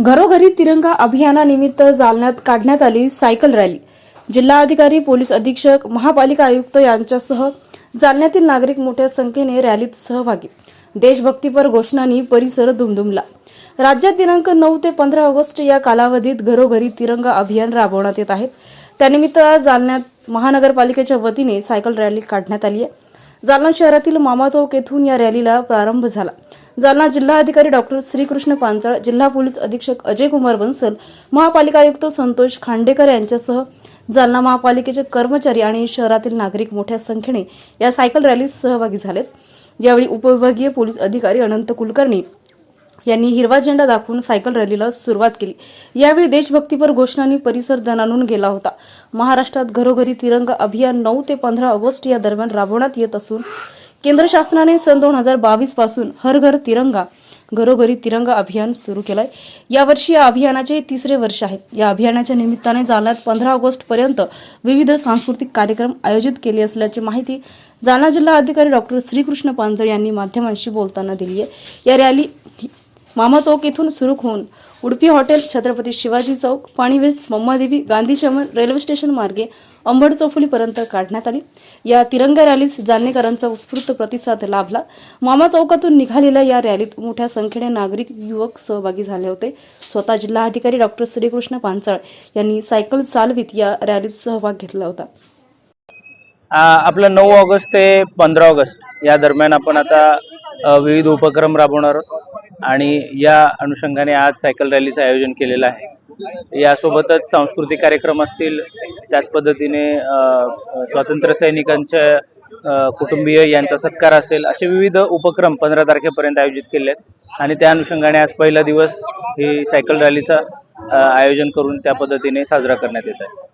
घरोघरी तिरंगा अभियानानिमित्त जालन्यात काढण्यात आली सायकल रॅली. जिल्हाधिकारी पोलीस अधीक्षक महापालिका आयुक्त यांच्यासह जालन्यातील नागरिक मोठ्या संख्येने रॅलीत सहभागी. देशभक्तीपर घोषणांनी परिसर दुमदुमला. राज्यात दिनांक नऊ ते पंधरा ऑगस्ट या कालावधीत घरोघरी तिरंगा अभियान राबवण्यात येत आहे. त्यानिमित्त आज जालन्यात महानगरपालिकेच्या वतीने सायकल रॅली काढण्यात आली आहे. जालना शहरातील मामा चौक येथून या रॅलीला प्रारंभ झाला. जालना जिल्हाधिकारी डॉक्टर श्रीकृष्ण पांचाळ जिल्हा पोलीस अधीक्षक अजय कुमार बन्सल महापालिका आयुक्त संतोष खांडेकर यांच्यासह जालना महापालिकेचे कर्मचारी आणि शहरातील नागरिक मोठ्या संख्येने या सायकल रॅलीत सहभागी झालेत. यावेळी उपविभागीय पोलीस अधिकारी अनंत कुलकर्णी यांनी हिरवा झेंडा दाखवून सायकल रॅलीला सुरुवात केली. यावेळी देशभक्तीपर घोषणांनी परिसर दणानून गेला होता. महाराष्ट्रात घरोघरी तिरंगा अभियान नऊ ते पंधरा ऑगस्ट या दरम्यान राबवण्यात येत असून केंद्र शासनाने सन दोन हजार बावीसपासून हर घर तिरंगा घरोघरी तिरंगा अभियान सुरू केलंय. यावर्षी या अभियानाचे तिसरे वर्ष आहे या अभियानाच्या निमित्ताने जालन्यात पंधरा ऑगस्ट पर्यंत विविध सांस्कृतिक कार्यक्रम आयोजित केले असल्याची माहिती जालना जिल्हा अधिकारी डॉक्टर श्रीकृष्ण पांजळ यांनी माध्यमांशी बोलताना दिली आहे या रॅली मामा चौक येथून सुरू होऊन उडपी हॉटेल छत्रपती शिवाजी चौक पाणीवेस मम्मादेवी गांधी चमन रेल्वे स्टेशन मार्गे अंबड चौफुलीपर्यंत काढण्यात आली. या तिरंगा रॅलीस जालनेकरांचा उत्स्फूर्त प्रतिसाद लाभला. मामा चौकातून निघालेल्या या रॅलीत मोठ्या संख्येने नागरिक युवक सहभागी झाले होते. स्वतः जिल्हाधिकारी डॉक्टर श्रीकृष्ण पांचाळ यांनी सायकल चालवीत या रॅलीत सहभाग घेतला होता. आपलं नऊ ऑगस्ट ते पंधरा ऑगस्ट या दरम्यान आपण आता विविध उपक्रम राबवणार आहोत. आणि या अनुषंगाने आज सायकल रॅलीचं आयोजन केलेलं आहे. यासोबतच सांस्कृतिक कार्यक्रम असतील त्याच पद्धतीने स्वातंत्र्य सैनिकांच्या कुटुंबीय यांचा सत्कार असेल असे विविध उपक्रम पंधरा तारखेपर्यंत आयोजित केले आहेत आणि त्या अनुषंगाने आज पहिला दिवस ही सायकल रॅलीचा आयोजन करून त्या पद्धतीने साजरा करण्यात येत आहे.